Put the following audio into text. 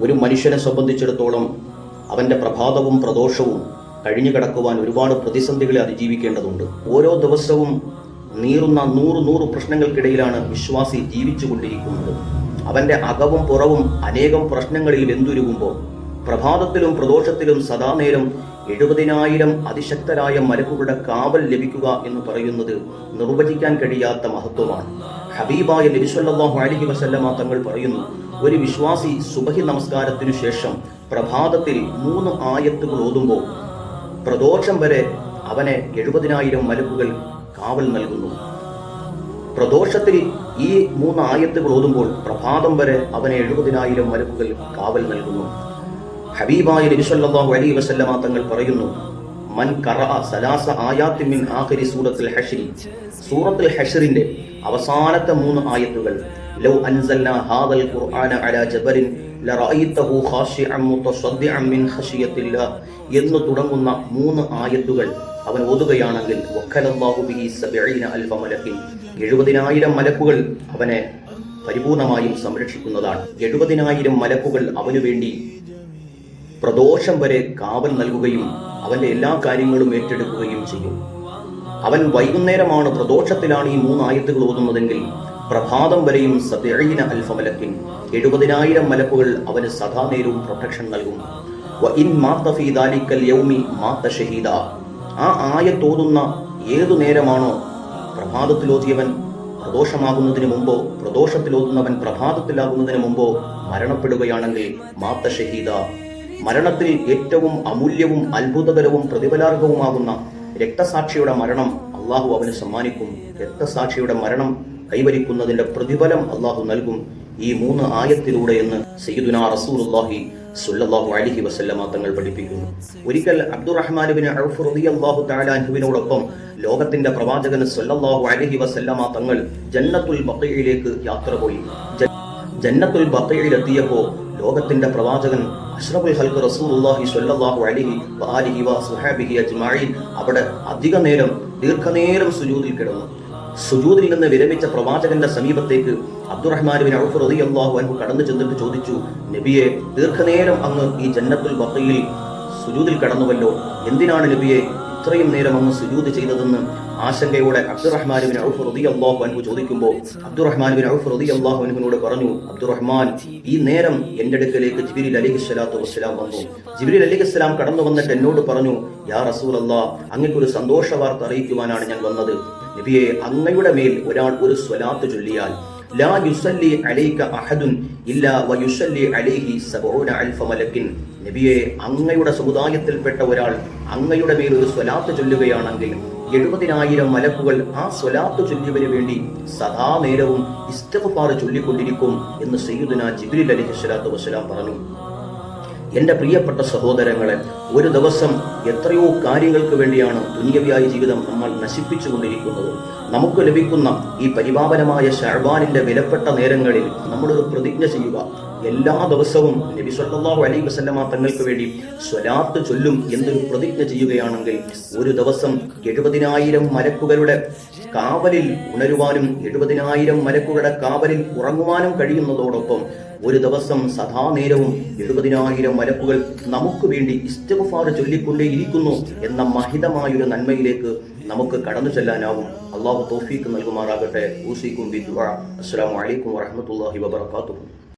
ഒരു മനുഷ്യനെ സംബന്ധിച്ചിടത്തോളം അവന്റെ പ്രഭാതവും പ്രദോഷവും കഴിഞ്ഞു കിടക്കുവാൻ ഒരുപാട് പ്രതിസന്ധികളെ അതിജീവിക്കേണ്ടതുണ്ട്. ഓരോ ദിവസവും നീറുന്ന നൂറ് നൂറ് പ്രശ്നങ്ങൾക്കിടയിലാണ് വിശ്വാസി ജീവിച്ചു കൊണ്ടിരിക്കുന്നത് അവന്റെ അകവും പുറവും അനേകം പ്രശ്നങ്ങളിൽ വെന്തുരുകുമ്പോൾ പ്രഭാതത്തിലും പ്രദോഷത്തിലും സദാനേരം എഴുപതിനായിരം അതിശക്തരായ മലക്കുകളുടെ കാവൽ ലഭിക്കുക എന്ന് പറയുന്നത് നിർവചിക്കാൻ കഴിയാത്ത മഹത്വമാണ്. ഹബീബായ നബിസ്വല്ലാഹു അലഹി വസല്ലമ തങ്ങൾ പറയുന്നു ഒരു വിശ്വാസി സുബഹി നമസ്കാരത്തിനു ശേഷം പ്രഭാതത്തിൽ മൂന്ന് ആയത്തുകൾ ഓതുമ്പോൾ പ്രദോഷം വരെ അവനെ എഴുപതിനായിരം മലക്കുകൾ കാവൽ നൽകുന്നു. പ്രദോഷത്തിൽ ഈ മൂന്ന് ആയത്തുകൾ ഓതുമ്പോൾ പ്രഭാതം വരെ അവനെ എഴുപതിനായിരം മലക്കുകൾ കാവൽ നൽകുന്നു. ഹബീബായ നബിസല്ലാഹു അലൈഹി വസല്ലമ തങ്ങൾ പറയുന്നു മൻ ഖറഅ സലാസ ആയാത്തിൻ മിൻ ആഖിരി സൂറത്തുൽ ഹഷ്രി സൂറത്തുൽ ഹഷ്റിന്റെ അവസാനത്തെ മൂന്ന് ആയത്തുകൾ ലൗ هذا ഹാദൽ ഖുർആന അലാ ജബലിൻ ലറഅയ്തഹു ഖാശിഅൻ മുതസദ്ദിഅൻ മിൻ الله എന്ന് തുടങ്ങുന്ന മൂന്ന് ആയത്തുകൾ അവൻ ഓതുകയാണെങ്കിൽ എഴുപതിനായിരം മലക്കുകൾ അവനെ പരിപൂർണമായും സംരക്ഷിക്കുന്നതാണ്. എഴുപതിനായിരം മലക്കുകൾ അവനു വേണ്ടി പ്രദോഷം വരെ കാവൽ നൽകുകയും അവന്റെ എല്ലാ കാര്യങ്ങളും ഏറ്റെടുക്കുകയും ചെയ്യും. അവൻ വൈകുന്നേരമാണ് പ്രദോഷത്തിലാണ് ഈ മൂന്ന് ആയത്തുകൾ ഓതുന്നതെങ്കിൽ പ്രഭാതം വരെയും സത്യഴീന അൽഫമലക്കിൻ എഴുപതിനായിരം മലക്കുകൾ അവന് സദാനേരവും പ്രൊട്ടക്ഷൻ നൽകും. ഷഹീദ. ആ ആയത്തോതുന്ന ഏതു നേരമാണോ പ്രഭാതത്തിലോതിയവൻ പ്രദോഷമാകുന്നതിന് മുമ്പോ പ്രദോഷത്തിലോതുന്നവൻ പ്രഭാതത്തിലാകുന്നതിന് മുമ്പോ മരണപ്പെടുകയാണെങ്കിൽ മാത്ത ഷഹീദ. മരണത്തിൽ ഏറ്റവും അമൂല്യവും അത്ഭുതകരവും പ്രതിഫലാർഹവുമാകുന്ന രക്തസാക്ഷിയുടെ മരണം അള്ളാഹു അവന് സമ്മാനിക്കും. രക്തസാക്ഷിയുടെ മരണം കൈവരിക്കുന്നതിന്റെ പ്രതിഫലം അള്ളാഹു നൽകും ഈ മൂന്ന് ആയത്തിലൂടെ എന്ന് സയ്യിദുന റസൂലുള്ളാഹി സുല്ലല്ലാഹു അലൈഹി വസല്ലമ തങ്ങൾ പഠിപ്പിക്കുന്നു. ഒരിക്കൽ അബ്ദുറഹ്മാനുബിന് ഔഫ് റളിയല്ലാഹു തആല അൻഹുവിനോടൊപ്പം ലോകത്തിന്റെ പ്രവാചകൻ സല്ലല്ലാഹു അലൈഹി വസല്ലമ തങ്ങൾ ജന്നത്തുൽ ബഖീയിലേക്ക് യാത്ര പോയി. ജന്നത്തുൽ ബഖീയിലെത്തിയപ്പോൾ ലോകത്തിന്റെ പ്രവാചകൻ അഷ്റഫുൽ ഹൽക്ക് റസൂലുള്ളാഹി സ്വല്ലല്ലാഹു അലൈഹി വആലിഹി വസ്വഹാബിഹി അജ്മഈൻ അവിടെ അധിക നേരം ദീർഘനേരം സുജൂദിൽ കിടന്നു. സുജൂദിൽ നിന്ന് വിരമിച്ച പ്രവാചകന്റെ സമീപത്തേക്ക് അബ്ദുറഹ്മാൻ ബിൻ ഔഫ് അള്ളാഹു അൻഹു കടന്നു ചെന്നിട്ട് ചോദിച്ചു നബിയെ ദീർഘനേരം അങ്ങ് ഈ ജന്നത്തുൽ ബക്കയിൽ സുജൂതിൽ കടന്നുവല്ലോ. എന്തിനാണ് നബിയെ ഇത്രയും നേരം അങ്ങ് സുജൂത് ചെയ്തതെന്ന് ആശങ്കയോടെ അബ്ദുറഹ്മാൻ ബിൻ ഔഫ് റളിയല്ലാഹു അൻഹു ചോദിക്കുമ്പോൾ അബ്ദുറഹ്മാൻ ബിൻ ഔഫ് റളിയല്ലാഹു അൻഹുവിനോട് പറഞ്ഞു അബ്ദുറഹ്മാൻ ഈ നേരം എന്റെ അടുക്കലേക്ക് ജിബ്രീൽ അലൈഹിസ്സലാത്തു വസ്സലാം വന്നു. ജിബ്രീൽ അലൈഹി സ്വലാം കടന്നു വന്നിട്ട് എന്നോട് പറഞ്ഞു യാ റസൂലല്ലാ അള്ളാഹ് ഒരു സന്തോഷ വാർത്ത അറിയിക്കുവാനാണ് ഞാൻ വന്നത്. നബിയെ അങ്ങയുടെ മേൽ ഒരാൾ ഒരു സ്വലാത്ത് ചൊല്ലിയാൽ നബിയെ അങ്ങയുടെ സമുദായത്തിൽപ്പെട്ട ഒരാൾ അങ്ങയുടെ മേൽ ഒരു സ്വലാത്ത് ചൊല്ലുകയാണെങ്കിൽ എഴുപതിനായിരം മലക്കുകൾ ആ സ്വലാത്ത് ചൊല്ലിയവന് വേണ്ടി സദാ നേരവും ഇസ്തഫാർ ചൊല്ലിക്കൊണ്ടിരിക്കും എന്ന് സയ്യിദുന ജിബ്രീൽ അലൈഹി സ്വലാത്തു വസ്സലാം പറഞ്ഞു. എന്റെ പ്രിയപ്പെട്ട സഹോദരങ്ങളെ ഒരു ദിവസം എത്രയോ കാര്യങ്ങൾക്ക് വേണ്ടിയാണ് ദുനിയവ്യായ ജീവിതം നമ്മൾ നശിപ്പിച്ചുകൊണ്ടിരിക്കുന്നത്. നമുക്ക് ലഭിക്കുന്ന ഈ പരിപാവനമായ ഷർബാനിന്റെ വിലപ്പെട്ട നേരങ്ങളിൽ നമ്മളൊരു പ്രതിജ്ഞ ചെയ്യുക. എല്ലാ ദിവസവും നബി സല്ലല്ലാഹു അലൈഹി വസല്ലമ തങ്ങൾക്ക് വേണ്ടി സ്വലാത്ത് ചൊല്ലും എന്നൊരു പ്രതിജ്ഞ ചെയ്യുകയാണെങ്കിൽ ഒരു ദിവസം എഴുപതിനായിരം മലക്കുകളുടെ കാവലിൽ ഉണരുവാനും എഴുപതിനായിരം മലക്കുകളുടെ കാവലിൽ ഉറങ്ങുവാനും കഴിയുന്നതോടൊപ്പം ഒരു ദിവസം സദാ സദാനേരവും എഴുപതിനായിരം മലക്കുകൾ നമുക്ക് വേണ്ടി ഇസ്തിഗ്ഫാർ ചൊല്ലിക്കൊണ്ടേയിരിക്കുന്നു എന്ന മഹിതമായൊരു നന്മയിലേക്ക് നമുക്ക് കടന്നു ചെല്ലാനാവും. അള്ളാഹു തോഫീക്ക് നൽകുമാറാകട്ടെ. ഊസിക്കും ബിദ്ദുആ അസ്സലാമു അലൈക്കും വറഹ്മത്തുള്ളാഹി വബറകാതുഹു.